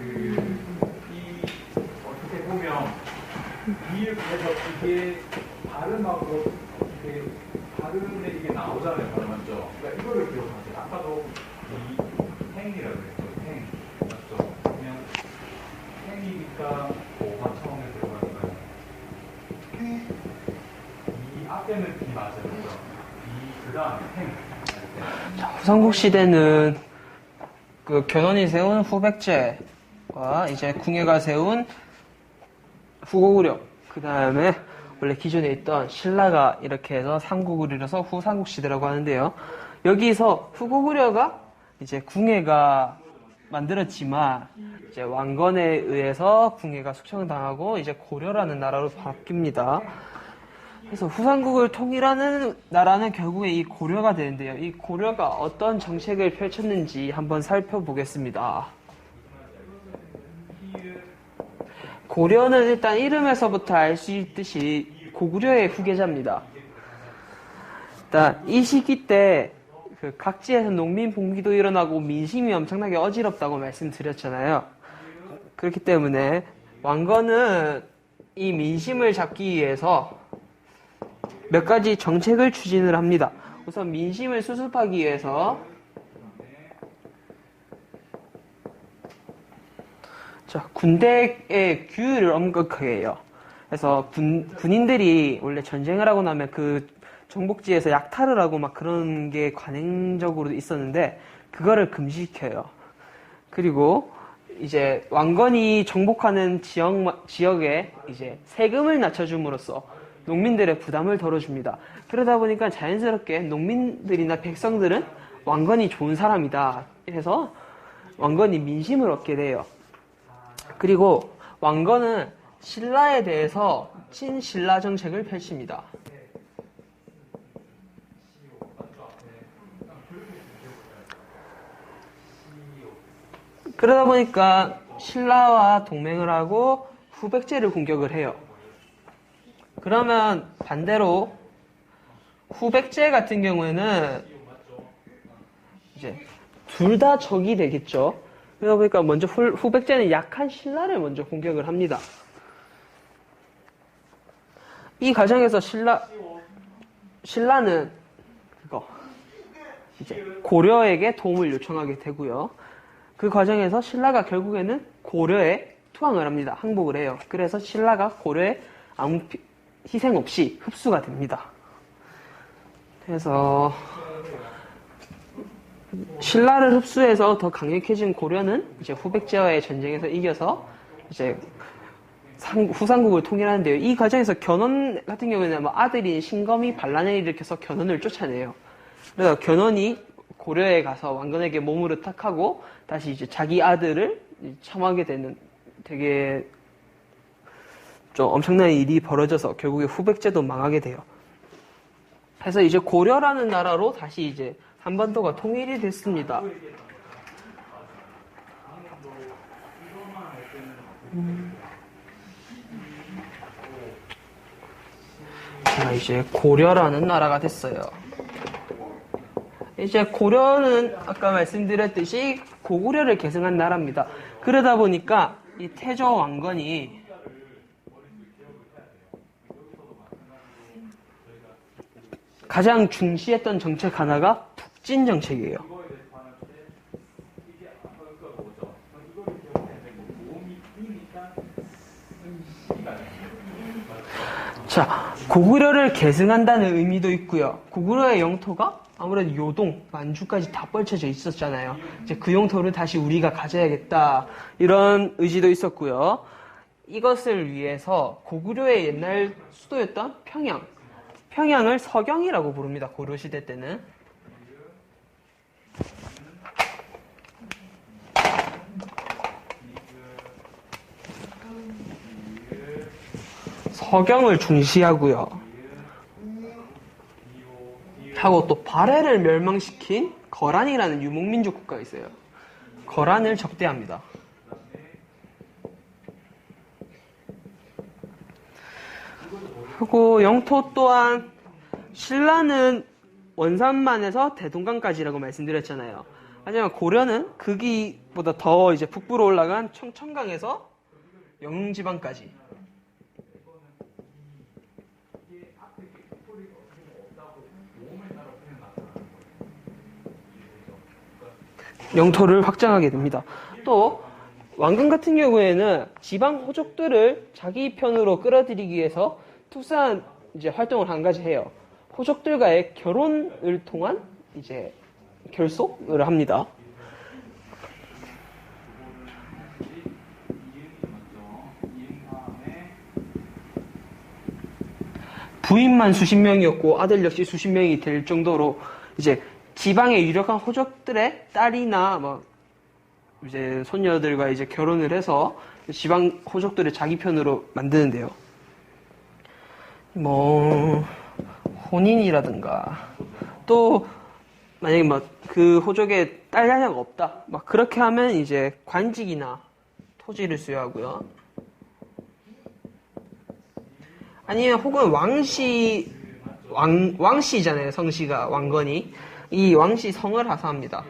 그, 이, 어떻게 보면, 이렇게 해서 이게 발음하고, 이게 발음에 이게 나오잖아요, 발음 맞죠? 그러니까 이거를 기억하세요. 아까도 이 행이라고 그랬죠, 행. 맞죠? 그냥 행이니까 뭐가 처음에 들어가니까요. 이 앞에는 비 맞아요. 그죠? 이, 그 다음에 행. 후삼국 시대는 그 견훤이 세운 후백제와 이제 궁예가 세운 후고구려 그 다음에 원래 기존에 있던 신라가 이렇게 해서 삼국을 이뤄서 후삼국 시대라고 하는데요. 여기서 후고구려가 이제 궁예가 만들었지만 이제 왕건에 의해서 궁예가 숙청당하고 이제 고려라는 나라로 바뀝니다. 그래서 후삼국을 통일하는 나라는 결국에 이 고려가 되는데요. 이 고려가 어떤 정책을 펼쳤는지 한번 살펴보겠습니다. 고려는 일단 이름에서부터 알 수 있듯이 고구려의 후계자입니다. 일단 이 시기 때 그 각지에서 농민 봉기도 일어나고 민심이 엄청나게 어지럽다고 말씀드렸잖아요. 그렇기 때문에 왕건은 이 민심을 잡기 위해서 몇 가지 정책을 추진을 합니다. 우선 민심을 수습하기 위해서 자, 군대의 규율을 엄격하게 해요. 그래서 군, 군인들이 원래 전쟁을 하고 나면 그 정복지에서 약탈을 하고 막 그런 게 관행적으로 있었는데 그거를 금지시켜요. 그리고 이제 왕건이 정복하는 지역 지역에 이제 세금을 낮춰줌으로써 농민들의 부담을 덜어줍니다. 그러다 보니까 자연스럽게 농민들이나 백성들은 왕건이 좋은 사람이다 해서 왕건이 민심을 얻게 돼요. 그리고 왕건은 신라에 대해서 친신라 정책을 펼칩니다. 그러다 보니까 신라와 동맹을 하고 후백제를 공격을 해요. 그러면 반대로 후백제 같은 경우에는 이제 둘 다 적이 되겠죠. 그러다 보니까 먼저 후, 후백제는 약한 신라를 먼저 공격을 합니다. 이 과정에서 신라 신라는 그거 이제 고려에게 도움을 요청하게 되고요. 그 과정에서 신라가 결국에는 고려에 투항을 합니다. 항복을 해요. 그래서 신라가 고려에 아무 피- 희생 없이 흡수가 됩니다. 그래서 신라를 흡수해서 더 강력해진 고려는 이제 후백제와의 전쟁에서 이겨서 이제 상- 후삼국을 통일하는데요. 이 과정에서 견훤 같은 경우에는 뭐 아들인 신검이 반란을 일으켜서 견훤을 쫓아내요. 그래서 견훤이 고려에 가서 왕건에게 몸을 의탁하고 다시 이제 자기 아들을 참하게 되는 되게 좀 엄청난 일이 벌어져서 결국에 후백제도 망하게 돼요. 그래서 이제 고려라는 나라로 다시 이제 한반도가 통일이 됐습니다. 자, 이제 고려라는 나라가 됐어요. 이제 고려는 아까 말씀드렸듯이 고구려를 계승한 나라입니다. 그러다 보니까 이 태조 왕건이 가장 중시했던 정책 하나가 북진 정책이에요. 자, 고구려를 계승한다는 의미도 있고요. 고구려의 영토가 아무래도 요동, 만주까지 다 펼쳐져 있었잖아요. 이제 그 영토를 다시 우리가 가져야겠다. 이런 의지도 있었고요. 이것을 위해서 고구려의 옛날 수도였던 평양. 평양을 서경이라고 부릅니다. 고려시대 때는. 서경을 중시하고요. 하고 또 발해를 멸망시킨 거란이라는 유목민족 국가가 있어요. 거란을 적대합니다. 하고 영토 또한 신라는 원산만에서 대동강까지라고 말씀드렸잖아요. 하지만 고려는 거기보다 더 이제 북부로 올라간 청천강에서 영지방까지. 영토를 확장하게 됩니다. 또 왕건 같은 경우에는 지방 호족들을 자기 편으로 끌어들이기 위해서 특수한 이제 활동을 한 가지 해요. 호족들과의 결혼을 통한 이제 결속을 합니다. 부인만 수십 명이었고 아들 역시 수십 명이 될 정도로 이제 지방의 유력한 호족들의 딸이나 뭐 이제 손녀들과 이제 결혼을 해서 지방 호족들을 자기 편으로 만드는데요. 뭐 혼인이라든가 또 만약에 막 그 호족에 딸 자녀가 없다 막 그렇게 하면 이제 관직이나 토지를 수여하고요. 아니면 혹은 왕씨 왕 왕씨잖아요 성씨가 왕건이 이 왕씨 성을 하사합니다.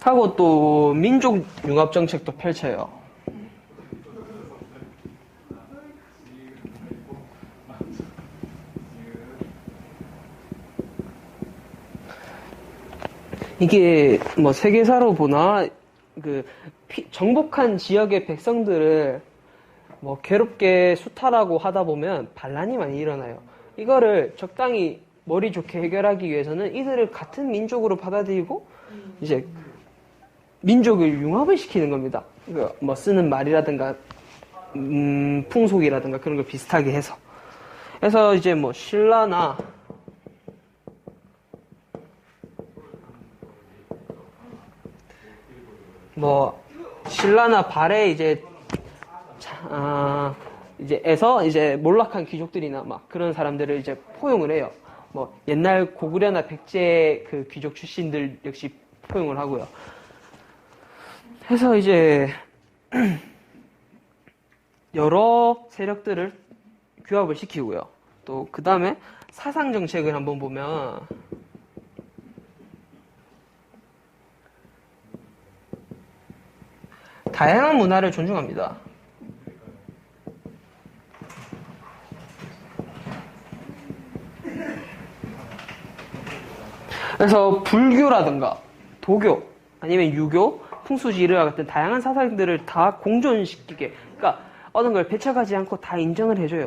하고 또 민족 융합 정책도 펼쳐요. 이게 뭐 세계사로 보나 그 피- 정복한 지역의 백성들을 뭐 괴롭게 수탈하고 하다 보면 반란이 많이 일어나요. 이거를 적당히 머리 좋게 해결하기 위해서는 이들을 같은 민족으로 받아들이고 이제 민족을 융합을 시키는 겁니다. 그뭐 쓰는 말이라든가 음, 풍속이라든가 그런 걸 비슷하게 해서. 그래서 이제 뭐 신라나 뭐 신라나 발에 이제 자- 아, 이제 에서 이제 몰락한 귀족들이나 막 그런 사람들을 이제 포용을 해요. 뭐 옛날 고구려나 백제 그 귀족 출신들 역시 포용을 하고요. 해서 이제 여러 세력들을 규합을 시키고요. 또 그 다음에 사상 정책을 한번 보면 다양한 문화를 존중합니다. 그래서 불교라든가 도교 아니면 유교, 풍수지리와 같은 다양한 사상들을 다 공존시키게 그러니까 어느 걸 배척하지 않고 다 인정을 해줘요.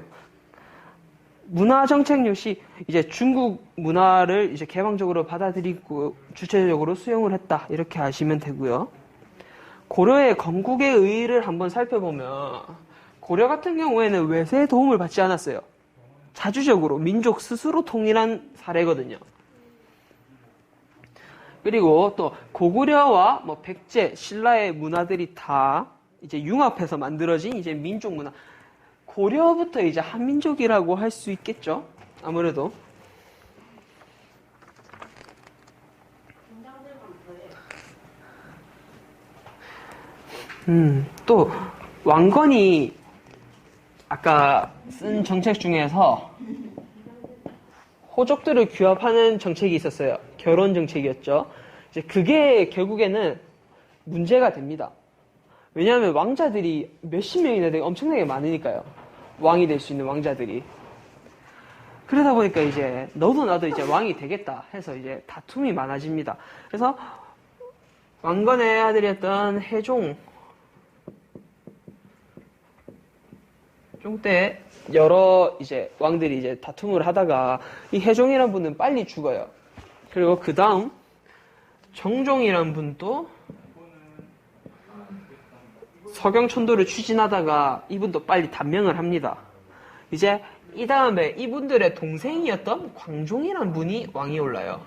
문화 정책 역시 이제 중국 문화를 이제 개방적으로 받아들이고 주체적으로 수용을 했다 이렇게 아시면 되고요. 고려의 건국의 의의를 한번 살펴보면 고려 같은 경우에는 외세의 도움을 받지 않았어요. 자주적으로 민족 스스로 통일한 사례거든요. 그리고 또 고구려와 뭐 백제, 신라의 문화들이 다 이제 융합해서 만들어진 이제 민족 문화. 고려부터 이제 한민족이라고 할 수 있겠죠. 아무래도. 음, 또 왕건이 아까 쓴 정책 중에서 호족들을 규합하는 정책이 있었어요. 결혼 정책이었죠. 이제 그게 결국에는 문제가 됩니다. 왜냐하면 왕자들이 몇십 명이나 되게 엄청나게 많으니까요. 왕이 될 수 있는 왕자들이. 그러다 보니까 이제 너도 나도 이제 왕이 되겠다 해서 이제 다툼이 많아집니다. 그래서 왕건의 아들이었던 해종 종 때 여러 이제 왕들이 이제 다툼을 하다가 이 해종이란 분은 빨리 죽어요. 그리고 그 다음 정종이란 분도 서경천도를 추진하다가 이분도 빨리 단명을 합니다. 이제 이 다음에 이분들의 동생이었던 광종이란 분이 왕이 올라요.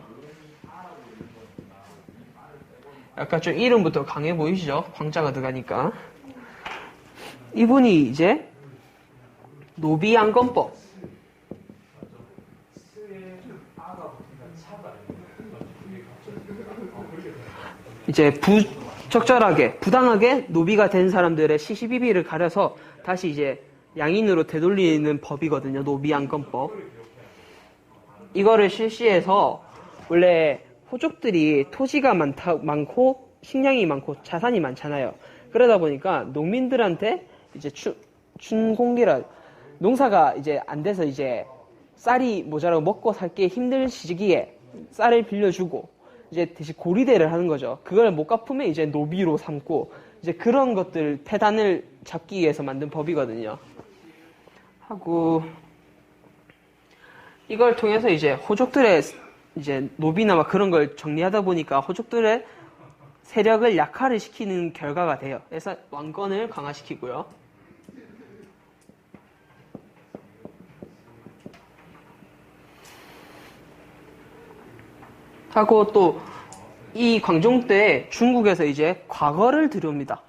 약간 좀 이름부터 강해 보이시죠? 광자가 들어가니까. 이분이 이제 노비양건법. 이제 부, 적절하게 부당하게 노비가 된 사람들의 시시비비를 가려서 다시 이제 양인으로 되돌리는 법이거든요. 노비양건법. 이거를 실시해서 원래 호족들이 토지가 많다 많고 식량이 많고 자산이 많잖아요. 그러다 보니까 농민들한테 이제 춘, 춘공기라 농사가 이제 안 돼서 이제 쌀이 모자라고 먹고 살기 힘들 시기에 쌀을 빌려주고 이제 대신 고리대를 하는 거죠. 그걸 못 갚으면 이제 노비로 삼고 이제 그런 것들 태단을 잡기 위해서 만든 법이거든요. 하고 이걸 통해서 이제 호족들의 이제 노비나 막 그런 걸 정리하다 보니까 호족들의 세력을 약화를 시키는 결과가 돼요. 그래서 왕권을 강화시키고요. 하고 또 이 광종 때 중국에서 이제 과거를 들여옵니다.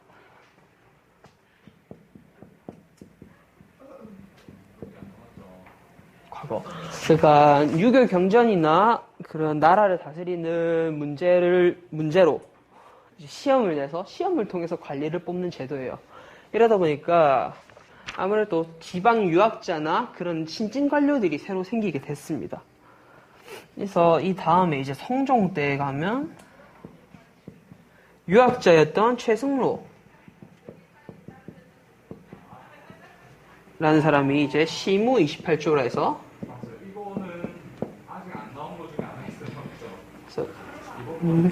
과거. 그러니까 유교 경전이나 그런 나라를 다스리는 문제를 문제로 시험을 내서 시험을 통해서 관리를 뽑는 제도예요. 이러다 보니까 아무래도 지방 유학자나 그런 신진 관료들이 새로 생기게 됐습니다. 그래서 이 다음에 이제 성종 때에 가면 유학자였던 최승로 라는 사람이 이제 시무 28조라 해서 음,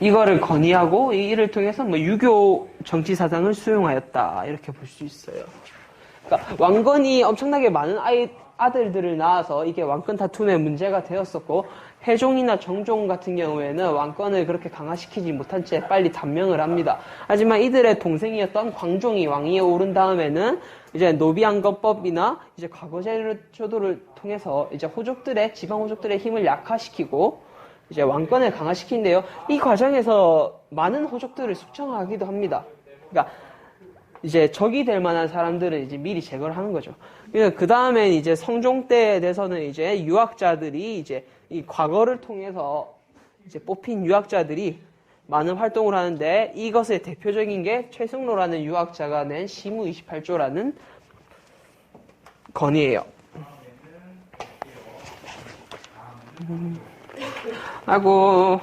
이거를 건의하고 이 일을 통해서 뭐 유교 정치 사상을 수용하였다 이렇게 볼 수 있어요. 그러니까 왕건이 엄청나게 많은 아이 아들들을 낳아서 이게 왕권 다툼의 문제가 되었었고 해종이나 정종 같은 경우에는 왕권을 그렇게 강화시키지 못한 채 빨리 단명을 합니다. 하지만 이들의 동생이었던 광종이 왕위에 오른 다음에는 이제 노비안건법이나 이제 과거제도를 통해서 이제 호족들의 지방 호족들의 힘을 약화시키고 이제 왕권을 강화시키는데요. 이 과정에서 많은 호족들을 숙청하기도 합니다. 그러니까 이제 적이 될 만한 사람들은 이제 미리 제거를 하는 거죠. 그 다음에 이제 성종 때에 대해서는 이제 유학자들이 이제 이 과거를 통해서 이제 뽑힌 유학자들이 많은 활동을 하는데 이것의 대표적인 게 최승로라는 유학자가 낸 시무 28조라는 건의예요. 하고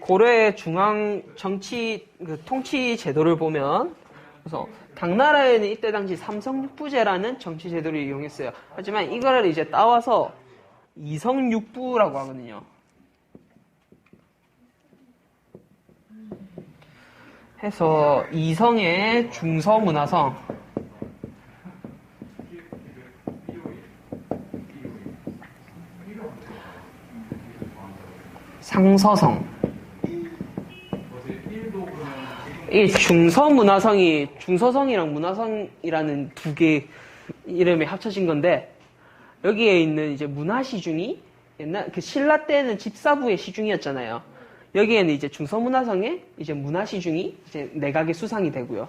고려의 중앙 정치 그 통치 제도를 보면 그래서 당나라에는 이때 당시 삼성육부제라는 정치 제도를 이용했어요. 하지만 이거를 이제 따와서 이성육부라고 하거든요. 해서 이성의 중서문화성 상서성 이 중서문화성이 중서성이랑 문화성이라는 두 개 이름이 합쳐진 건데 여기에 있는 이제 문화시중이 옛날 그 신라 때는 집사부의 시중이었잖아요. 여기에는 이제 중서문화성에 이제 문화시중이 이제 내각의 수상이 되고요.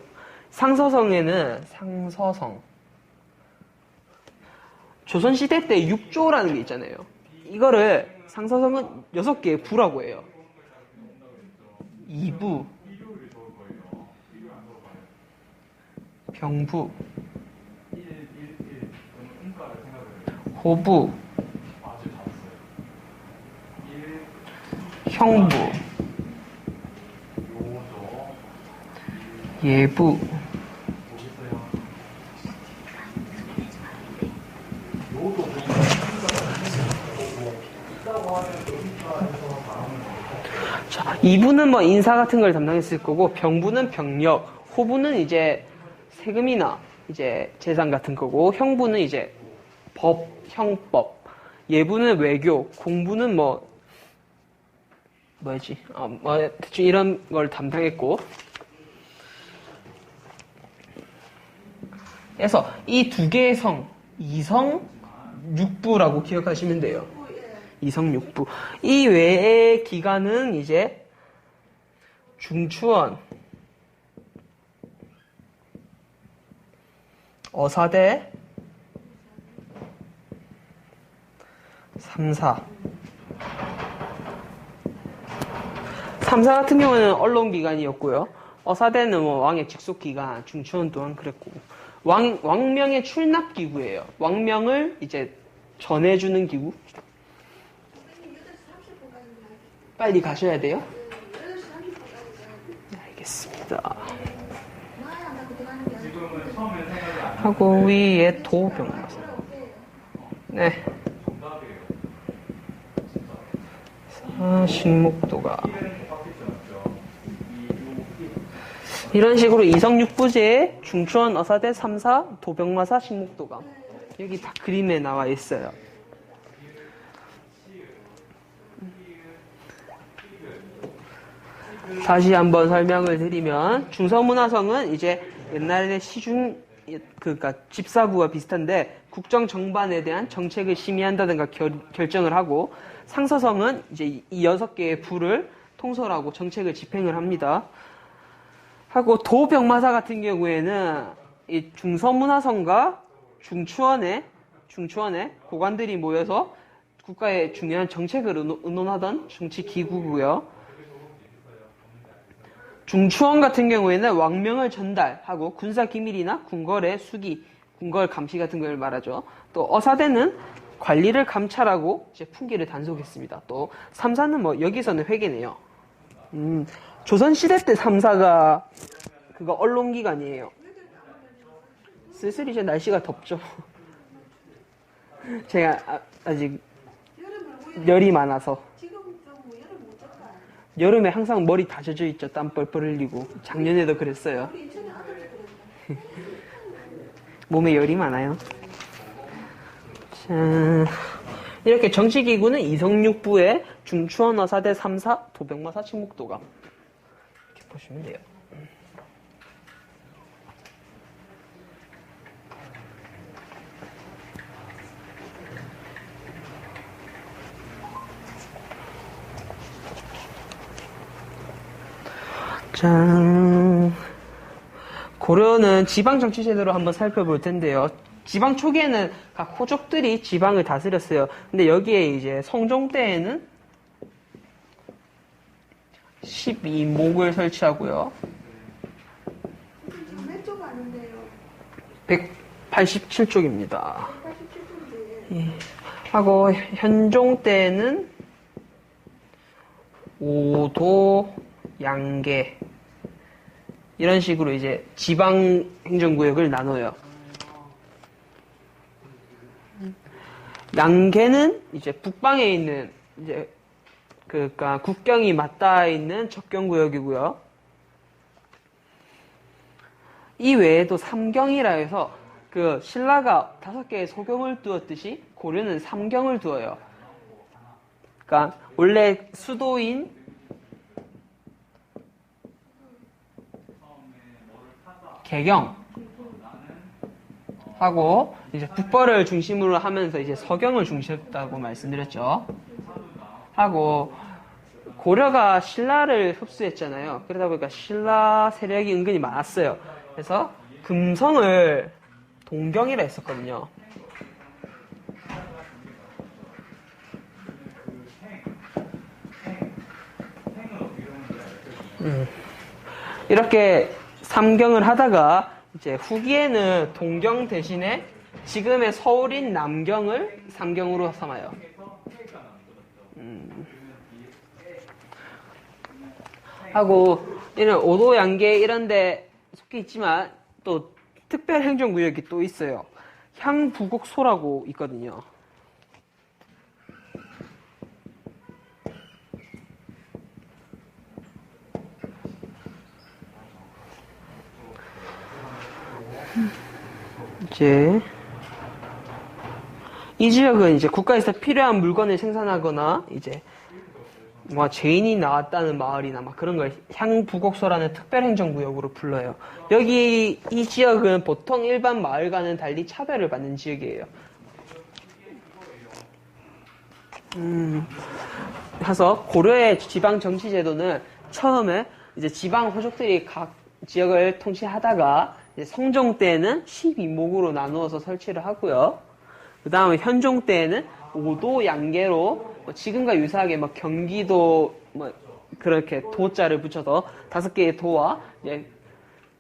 상서성에는 상서성 조선시대 때 육조라는 게 있잖아요. 이거를 상서성은 여섯 개의 부라고 해요. 이부 병부, 1, 1, 1. 그러면 음가를 생각을 호부, 아주 잘했어요. 1, 형부, 예부. 자, 이부는 뭐 인사 같은 걸 담당했을 거고, 병부는 병력, 호부는 이제 세금이나 이제 재산 같은 거고, 형부는 이제 법, 형법, 예부는 외교, 공부는 뭐, 뭐였지? 어, 뭐, 대충 이런 걸 담당했고, 그래서 이 두 개의 성, 이성, 육부라고 기억하시면 돼요. 이성 육부. 이 외의 기간은 이제 중추원, 어사대, 삼사. 삼사 같은 경우는 언론 기관이었고요. 어사대는 뭐 왕의 직속 기관, 중추원 또한 그랬고 왕 왕명의 출납 기구예요. 왕명을 이제 전해주는 기구. 선생님 8시 30분까지 빨리 가셔야 돼요. 8시 30분까지 네, 알겠습니다. 나야 안 갖고 들어가는 게 아니고 지금은 처음에 생각이 안 나는 하고 위에 도병. 들어오세요. 네. 아, 식목도가. 이런 식으로 이성육부제에 중추원 어사대 3사 도병마사 식목도가 여기 다 그림에 나와 있어요. 다시 한번 설명을 드리면 중서문화성은 이제 옛날에 시중 그러니까 집사부와 비슷한데 국정 정반에 대한 정책을 심의한다든가 결, 결정을 하고 상서성은 이제 이 여섯 개의 부를 통솔하고 정책을 집행을 합니다. 하고 도병마사 같은 경우에는 이 중서문화성과 중추원의 중추원의 고관들이 모여서 국가의 중요한 정책을 의논- 의논하던 정치 기구고요. 중추원 같은 경우에는 왕명을 전달하고 군사 기밀이나 군거래 수기, 군걸 감시 같은 걸 말하죠. 또 어사대는 관리를 감찰하고 이제 풍기를 단속했습니다. 또 삼사는 뭐 여기서는 회계네요. 음, 조선 시대 때 삼사가 그거 언론기관이에요. 슬슬 이제 날씨가 덥죠. 제가 아, 아직 열이 많아서 지금 좀뭐 여름 못 잤다. 여름에 항상 머리 다 젖어 있죠. 땀 뻘뻘 흘리고 작년에도 그랬어요. 몸에 열이 많아요. 자, 이렇게 정치기구는 이성육부의 중추원 어사대 3사 도병마사 칭목도가 이렇게 보시면 돼요. 짠. 고려는 지방 정치 제도를 한번 살펴볼 텐데요. 지방 초기에는 각 호족들이 지방을 다스렸어요. 근데 여기에 이제 성종 때에는 12목을 설치하고요. 지금 몇쪽 아닌데요. 187쪽입니다. 87쪽인데. 하고 현종 때는 오도 양계 이런 식으로 이제 지방 행정구역을 나눠요. 양계는 이제 북방에 있는 이제 그러니까 국경이 맞닿아 있는 접경 구역이고요. 이 외에도 삼경이라 해서 그 신라가 다섯 개의 소경을 두었듯이 고려는 삼경을 두어요. 그러니까 원래 수도인 개경 하고 이제 북벌을 중심으로 하면서 이제 서경을 중시했다고 말씀드렸죠. 하고 고려가 신라를 흡수했잖아요. 그러다 보니까 신라 세력이 은근히 많았어요. 그래서 금성을 동경이라 했었거든요. 음. 이렇게 삼경을 하다가 이제 후기에는 동경 대신에 지금의 서울인 남경을 삼경으로 삼아요. 음. 하고 이런 오도 양계 이런데 속해 있지만 또 특별 행정구역이 또 있어요. 향부곡소라고 있거든요. 이제 이 지역은 이제 국가에서 필요한 물건을 생산하거나 이제 뭐 죄인이 나왔다는 마을이나 막 그런 걸 향부곡소라는 특별행정구역으로 불러요. 여기 이 지역은 보통 일반 마을과는 달리 차별을 받는 지역이에요. 음, 그래서 고려의 지방 정치 제도는 처음에 이제 지방 호족들이 각 지역을 통치하다가 성종 때는 12목으로 나누어서 설치를 하고요. 그 다음에 현종 때에는 오도 양계로 뭐 지금과 유사하게 막 경기도 뭐 그렇게 도자를 붙여서 다섯 개의 도와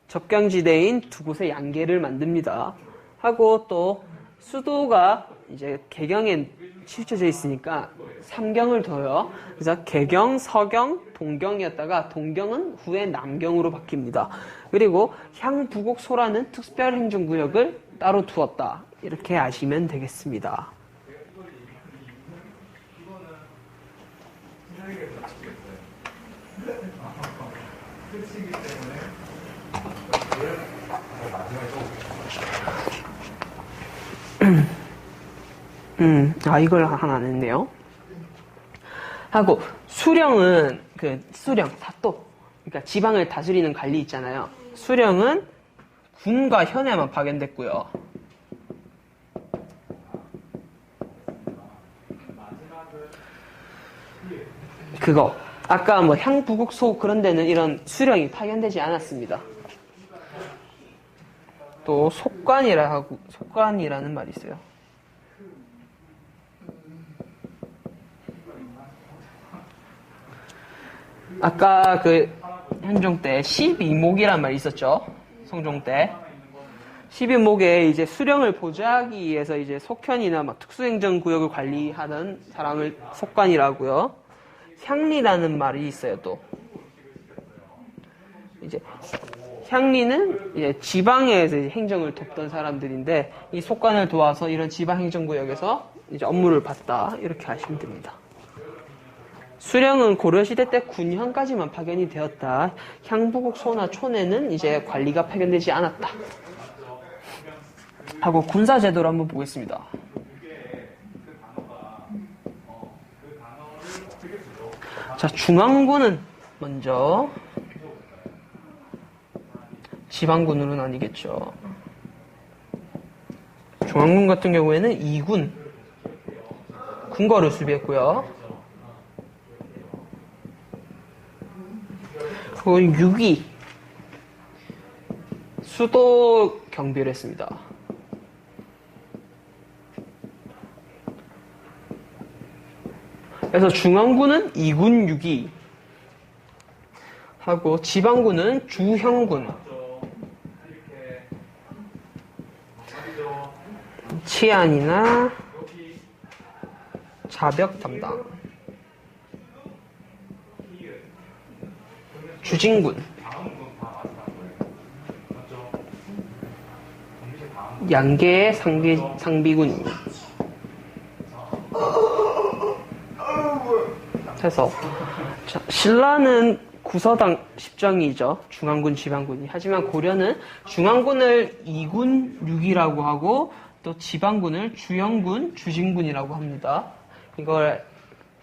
접경지대인 두 곳의 양계를 만듭니다. 하고 또 수도가 이제 개경에 치우쳐져 있으니까 삼경을 둬요. 그래서 개경, 서경, 동경이었다가 동경은 후에 남경으로 바뀝니다. 그리고 향부곡 소라는 특별 행정구역을 따로 두었다. 이렇게 아시면 되겠습니다. 음, 아, 이걸 하나 안 했네요. 하고, 수령은, 그, 수령, 사또. 그러니까 지방을 다스리는 관리 있잖아요. 수령은 군과 현에만 파견됐고요. 그거. 아까 뭐 향부국 소 그런 데는 이런 수령이 파견되지 않았습니다. 또 속관이라 하고 속관이라는 말이 있어요. 아까 그 현종 때 12목이란 말이 있었죠. 성종 때. 12목에 이제 수령을 보좌하기 위해서 이제 속현이나 막 특수행정 구역을 관리하는 사람을 속관이라고요. 향리라는 말이 있어요, 또. 이제 향리는 이제 지방에서 이제 행정을 돕던 사람들인데 이 속관을 도와서 이런 지방 행정 구역에서 이제 업무를 봤다 이렇게 하시면 됩니다. 수령은 고려시대 때 군현까지만 파견이 되었다. 향부국 소나 촌에는 이제 관리가 파견되지 않았다. 하고 군사제도를 한번 보겠습니다. 자, 중앙군은 먼저 지방군으로는 아니겠죠. 중앙군 같은 경우에는 2군 군거를 수비했고요. 그리고 6위 수도 경비를 했습니다. 그래서 중앙군은 2군 6위 하고 지방군은 주형군. 치안이나 자벽 담당 주진군 양계의 상비, 상비군입니다. 해서 자, 신라는 구서당 10정이죠. 중앙군, 지방군이. 하지만 고려는 중앙군을 2군 6이라고 하고 또 지방군을 주영군, 주진군이라고 합니다. 이걸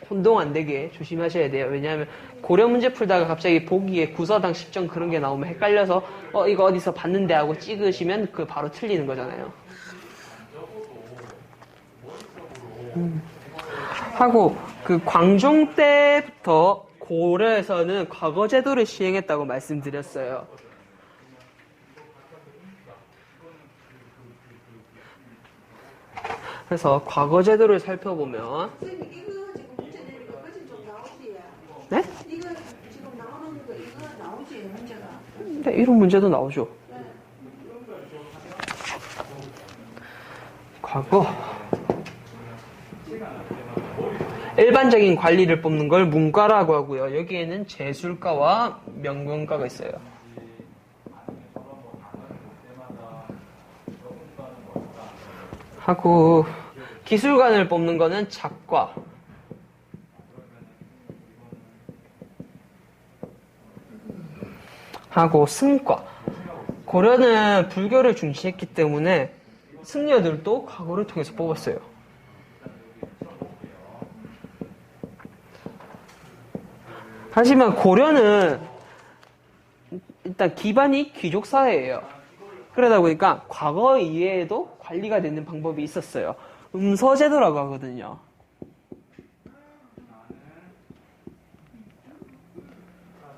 혼동 안 되게 조심하셔야 돼요. 왜냐하면 고려 문제 풀다가 갑자기 보기에 구서당 10정 그런 게 나오면 헷갈려서 어 이거 어디서 봤는데 하고 찍으시면 그 바로 틀리는 거잖아요. 음. 하고 그 광종 때부터 고려에서는 과거 제도를 시행했다고 말씀드렸어요. 그래서 과거 제도를 살펴보면 선생님 이거 지금 문제 내는 거 그것은 좀 나오지? 네? 이거 지금 나오는 거 이거 나오지 문제가? 네, 이런 문제도 나오죠. 과거 일반적인 관리를 뽑는 걸 문과라고 하고요. 여기에는 재술과와 명문과가 있어요. 하고 기술관을 뽑는 거는 작과 하고 승과 고려는 불교를 중시했기 때문에 승려들도 과거를 통해서 뽑았어요. 하지만 고려는 일단 기반이 귀족 사회예요. 그러다 보니까 과거 이외에도 관리가 되는 방법이 있었어요. 음서제도라고 하거든요.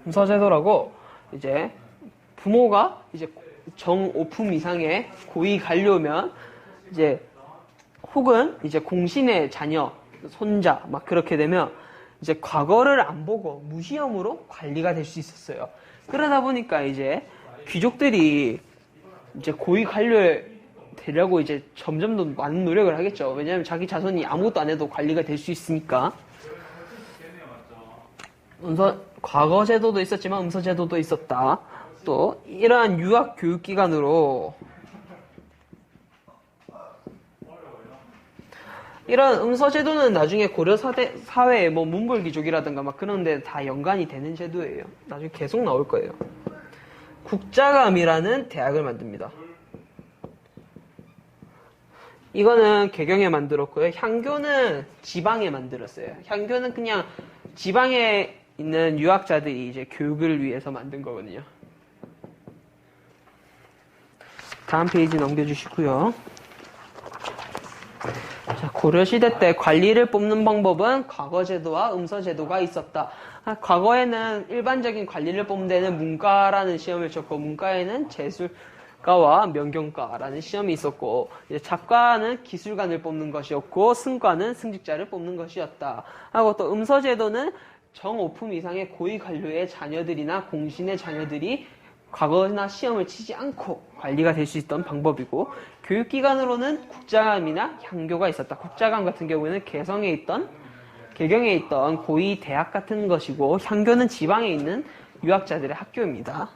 음서제도라고 이제 부모가 이제 정오품 이상의 고위 관료면 이제 혹은 이제 공신의 자녀, 손자 막 그렇게 되면 이제 과거를 안 보고 무시험으로 관리가 될 수 있었어요. 그러다 보니까 이제 귀족들이 이제 고위 관료에 되려고 이제 점점 더 많은 노력을 하겠죠. 왜냐하면 자기 자손이 아무것도 안 해도 관리가 될 수 있으니까. 음서, 과거 제도도 있었지만 음서 제도도 있었다. 또 이러한 유학 교육 기관으로 이런 음서 제도는 나중에 고려 사대, 사회에 뭐 문벌귀족이라든가 막 그런 데 다 연관이 되는 제도예요. 나중에 계속 나올 거예요. 국자감이라는 대학을 만듭니다. 이거는 개경에 만들었고요. 향교는 지방에 만들었어요. 향교는 그냥 지방에 있는 유학자들이 이제 교육을 위해서 만든 거거든요. 다음 페이지 넘겨주시고요. 자, 고려시대 때 관리를 뽑는 방법은 과거제도와 음서제도가 있었다. 아, 과거에는 일반적인 관리를 뽑는 데는 문과라는 시험을 쳤고, 문과에는 제술가와 명경과라는 시험이 있었고, 작가는 기술관을 뽑는 것이었고, 승과는 승직자를 뽑는 것이었다. 하고 또 음서제도는 정오품 이상의 고위 관료의 자녀들이나 공신의 자녀들이 과거나 시험을 치지 않고 관리가 될 수 있던 방법이고 교육기관으로는 국자감이나 향교가 있었다. 국자감 같은 경우에는 개성에 있던 개경에 있던 고위 대학 같은 것이고 향교는 지방에 있는 유학자들의 학교입니다.